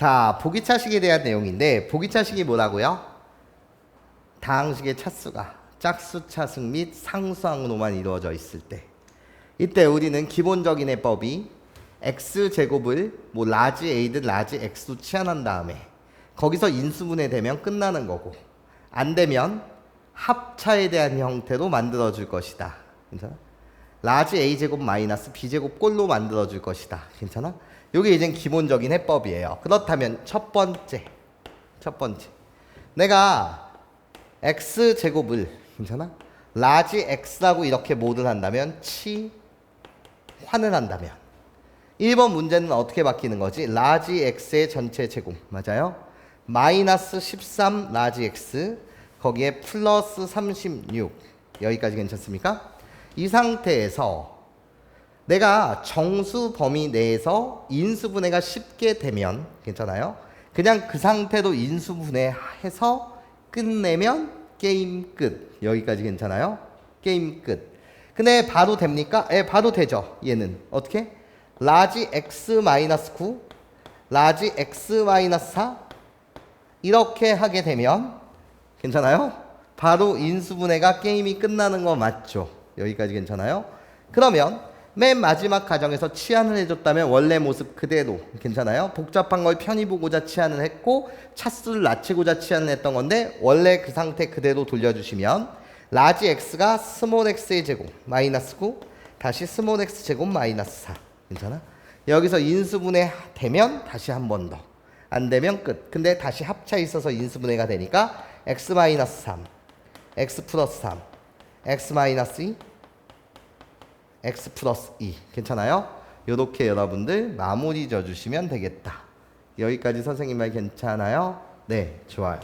자, 보기차식에 대한 내용인데 보기차식이 뭐라고요? 다항식의 차수가 짝수 차승 및 상수항으로만 이루어져 있을 때 이때 우리는 기본적인 해법이 x 제곱을 뭐 라지 a든 라지 x로 치환한 다음에 거기서 인수분해 되면 끝나는 거고 안 되면 합차에 대한 형태로 만들어 줄 것이다. 괜찮아? 라지 a 제곱 마이너스 b 제곱 꼴로 만들어 줄 것이다. 괜찮아? 이게 이제 기본적인 해법이에요. 그렇다면 첫 번째, 첫 번째, 내가 x 제곱을 괜찮아? 라지 x라고 이렇게 모든 한다면 치 환을 한다면 1번 문제는 어떻게 바뀌는 거지? 라지 x의 전체 제곱 맞아요? 마이너스 13 라지 x 거기에 플러스 36 여기까지 괜찮습니까? 이 상태에서 내가 정수 범위 내에서 인수분해가 쉽게 되면 괜찮아요? 그냥 그 상태로 인수분해해서 끝내면 게임 끝. 여기까지 괜찮아요? 게임 끝. 근데 봐도 됩니까? 예, 봐도 되죠. 얘는 어떻게? 라지 x 마이너스 9, 라지 x 마이너스 4 이렇게 하게 되면 괜찮아요? 바로 인수분해가 게임이 끝나는 거 맞죠? 여기까지 괜찮아요? 그러면 맨 마지막 과정에서 치환을 해줬다면 원래 모습 그대로 괜찮아요? 복잡한 걸 편히 보고자 치환을 했고 차수를 낮추고자 치환을 했던 건데 원래 그 상태 그대로 돌려주시면 라지 x가 스몰 x의 제곱 마이너스 9 다시 스몰 x 제곱 마이너스 4 괜찮아? 여기서 인수분해 되면 다시 한 번 더. 안 되면 끝. 근데 다시 합차 있어서 인수분해가 되니까 x 마이너스 3, x 플러스 3, x 마이너스 2, x 플러스 2. 괜찮아요? 요렇게 여러분들 마무리 져주시면 되겠다. 여기까지 선생님 말 괜찮아요? 네, 좋아요.